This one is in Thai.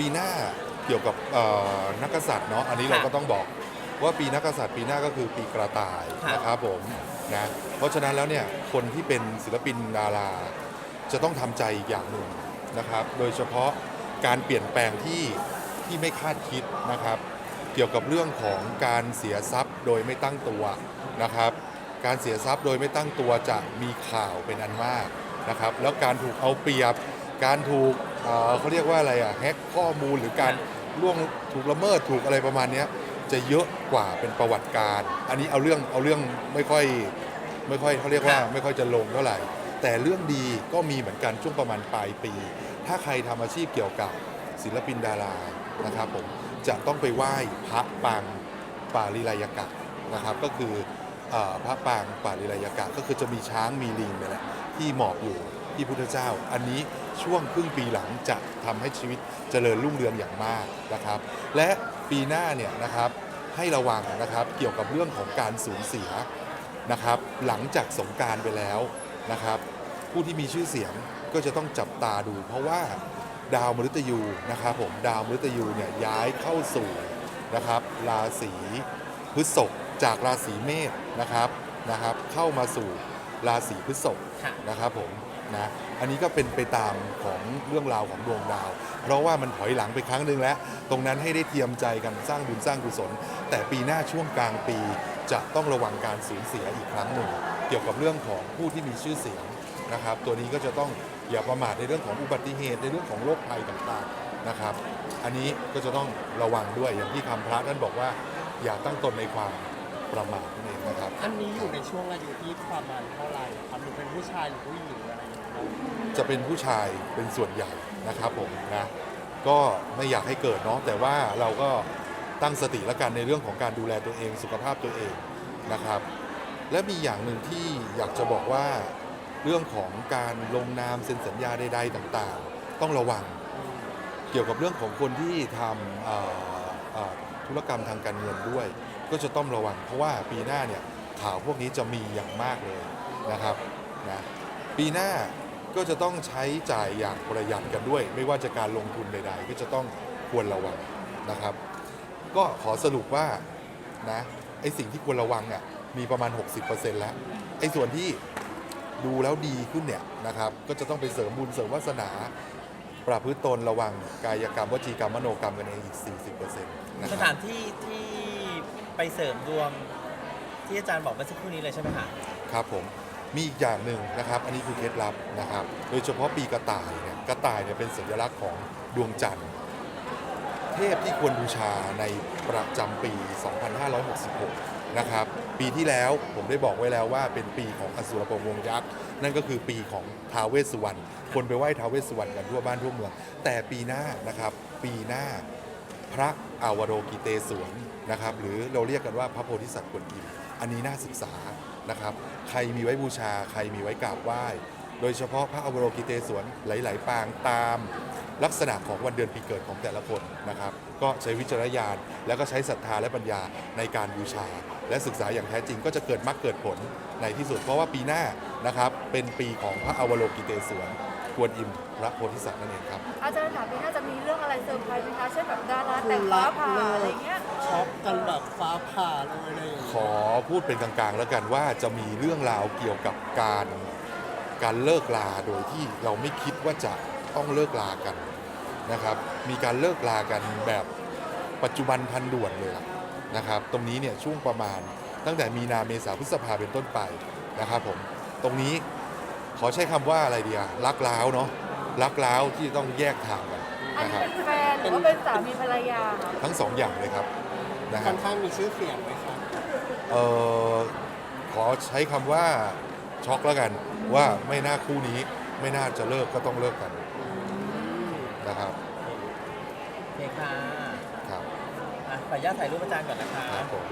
ปีหน้าเกี่ยวกับเอ่อนักกษัตริย์เนาะอันนี้เราค่ะก็ต้องบอกว่าปีนักกษัตริย์ปีหน้าก็คือปีกระต่ายค่ะ นะครับผมนะเพราะฉะนั้นแล้วเนี่ยคนที่เป็นศิลปินดาราจะต้องทำใจอีกอย่างหนึ่งนะครับ โดยเฉพาะการเปลี่ยนแปลงที่ที่ไม่คาดคิดนะครับ เกี่ยวกับเรื่องของการเสียทรัพย์โดยไม่ตั้งตัวนะครับ การเสียทรัพย์โดยไม่ตั้งตัวจะมีข่าวเป็นอันมากนะครับ แล้วการถูกเอาเปรียบ การถูก เอ่อเขาเรียกว่าอะไรอะแฮกข้อมูลหรือการล่วงถูกละเมิดถูกอะไรประมาณเนี้ยจะเยอะกว่าเป็นประวัติการ อันนี้เอาเรื่องเอาเรื่องไม่ค่อยไม่ค่อยเขาเรียกว่าค่ะไม่ค่อยจะลงเท่าไหร่ แต่เรื่องดีก็มีเหมือนกันช่วงประมาณปลายปี ถ้าใครทำอาชีพเกี่ยวกับศิลปินดารานะครับผมจะต้องไปไหว้พระปางป่าลีลายกะนะครับก็คือเออพระปางป่าลีลายกะก็คือจะมีช้างมีลิงเนี่ยแหละที่หมอบอยู่ ที่พุทธเจ้า อันนี้ช่วงครึ่งปีหลังจะทำให้ชีวิตเจริญรุ่งเรืองอย่างมากนะครับ และปีหน้าเนี่ยนะครับให้ระวังนะครับเกี่ยวกับเรื่องของการสูญเสียนะครับ หลังจากสงกรารไปแล้วนะครับ ผู้ที่มีชื่อเสียงก็จะต้องจับตาดู เพราะว่าดาวมฤตยูนะครับผมดาวมฤตยูเนี่ยย้ายเข้าสู่นะครับราศีพฤษภจากราศีเมษนะครับนะครับ เข้ามาสู่ราศีพฤษภค่ะนะครับผม นะอันนี้ก็เป็นไปตามของเรื่องราวของดวงดาว เพราะว่ามันถอยหลังไปครั้งหนึ่งแล้ว ตรงนั้นให้ได้เตรียมใจกันสร้างบุญสร้างกุศล แต่ปีหน้าช่วงกลางปีจะต้องระวังการสูญเสียอีกครั้งหนึ่ง เกี่ยวกับเรื่องของผู้ที่มีชื่อเสียงนะครับ ตัวนี้ก็จะต้องอย่าประมาทในเรื่องของอุบัติเหตุในเรื่องของโรคภัยต่างๆนะครับ อันนี้ก็จะต้องระวังด้วยอย่างที่คำพระท่านบอกว่า อย่าตั้งตนในความประมาทนั่นเองนะครับ อันนี้อยู่ในช่วงอายุที่ประมาณเท่าไหร่ครับหรือเป็นผู้ชายหรือผู้หญิงอะไรอย่างเงี้ย จะเป็นผู้ชายเป็นส่วนใหญ่นะครับผมนะก็ไม่อยากให้เกิดเนาะแต่ว่าเราก็ตั้งสติและกันในเรื่องของการดูแลตัวเองสุขภาพตัวเองนะครับ และมีอย่างหนึ่งที่อยากจะบอกว่าเรื่องของการลงนามเซ็นสัญญาใดๆต่างๆ ต้องระวัง เกี่ยวกับเรื่องของคนที่ทำธุรกรรมทางการเงินด้วย ก็จะต้องระวัง เพราะว่าปีหน้าเนี่ยข่าวพวกนี้จะมีอย่างมากเลยนะครับนะปีหน้า ก็จะต้องใช้จ่ายอย่างประหยัดกันด้วย ไม่ว่าจะการลงทุนใด ๆ ก็จะต้องควรระวังนะครับ ก็ขอสรุปว่านะไอสิ่งที่ควรระวังเนี่ยมีประมาณ 60%แล้วไอส่วนที่ดูแล้วดีขึ้นเนี่ยนะครับก็จะต้องไปเสริมบุญเสริมวาสนา ประพฤติตนระวังกายกรรมวจีกรรมมโนกรรมกันเองอีก 40%นะคสรับถานที่ที่ไปเสริมดวงที่อาจารย์บอกเมื่อสักครู่นี้เลยใช่ไหมคะครับผม มีอีกอย่างหนึ่งนะครับ อันนี้คือเคล็ดลับนะครับ โดยเฉพาะปีกระต่ายเนี่ยกระต่ายเนี่ยเป็นสัญลักษณ์ของดวงจันทร์ เทพที่ควรบูชาในประจำปี 2566 นะครับ ปีที่แล้วผมได้บอกไว้แล้วว่าเป็นปีของอสุรประวงยักษ์ นั่นก็คือปีของท้าวเวสสุวรรณ คนไปไหว้ท้าวเวสสุวรรณกันทั่วบ้านทั่วเมือง แต่ปีหน้านะครับ ปีหน้าพระอาวโรกิเตศวรนะครับ หรือเราเรียกกันว่าพระโพธิสัตว์กวนอิม อันนี้น่าศึกษา นะครับ ใครมีไว้บูชา ใครมีไว้กราบไหว้ โดยเฉพาะพระอวโรกิเตศวนหลาย ๆ ปางตามลักษณะของวันเดือนปีเกิดของแต่ละคนนะครับ ก็ใช้วิจารณญาณ แล้วก็ใช้ศรัทธาและปัญญาในการบูชา และศึกษาอย่างแท้จริงก็จะเกิดมรรคเกิดผลในที่สุด เพราะว่าปีหน้านะครับเป็นปีของพระอวโลกิเตศวน กวนอิมพระโพธิสัตว์นั่นเองครับ อาจารย์ถามปีหน้าจะมีเรื่องอะไรเซอร์ไพรส์ไหมคะเช่นแบบดาราแต่งฟ้าผ่าอะไรเงี้ยช็อปกันแบบฟ้าผ่าเลยอะไรอย่างขเงี้ยอพูดเป็นกลางๆ แล้วกันว่าจะมีเรื่องราวเกี่ยวกับการการเลิกลาโดยที่เราไม่คิดว่าจะต้องเลิกลากันนะครับ มีการเลิกลากันแบบปัจจุบันทันด่วนเลยนะครับ ตรงนี้เนี่ยช่วงประมาณตั้งแต่มีนาเมษาพฤษภาเป็นต้นไปนะครับผม ตรงนี้ ขอใช้คำว่าอะไรดีอะรักล้าวเนาะรักล้าวที่ต้องแยกทางกันอันนะคนี้รับเป็นแฟนหรือว่าเป็นสามีภรรยาคะทั้งสองอย่างเลยครับนะคค่รัอบ นข้างมีชื่อเสียงไหมครับเอ่อขอใช้คำว่าช็อกแล้วกัน ว่าไม่น่าคู่นี้ไม่น่าจะเลิกก็ต้องเลิกกันนะครับโอเคค่ะครับ อะขออนุญาตถ่ายรูปอาจารย์ก่อนนะคะ ครับผม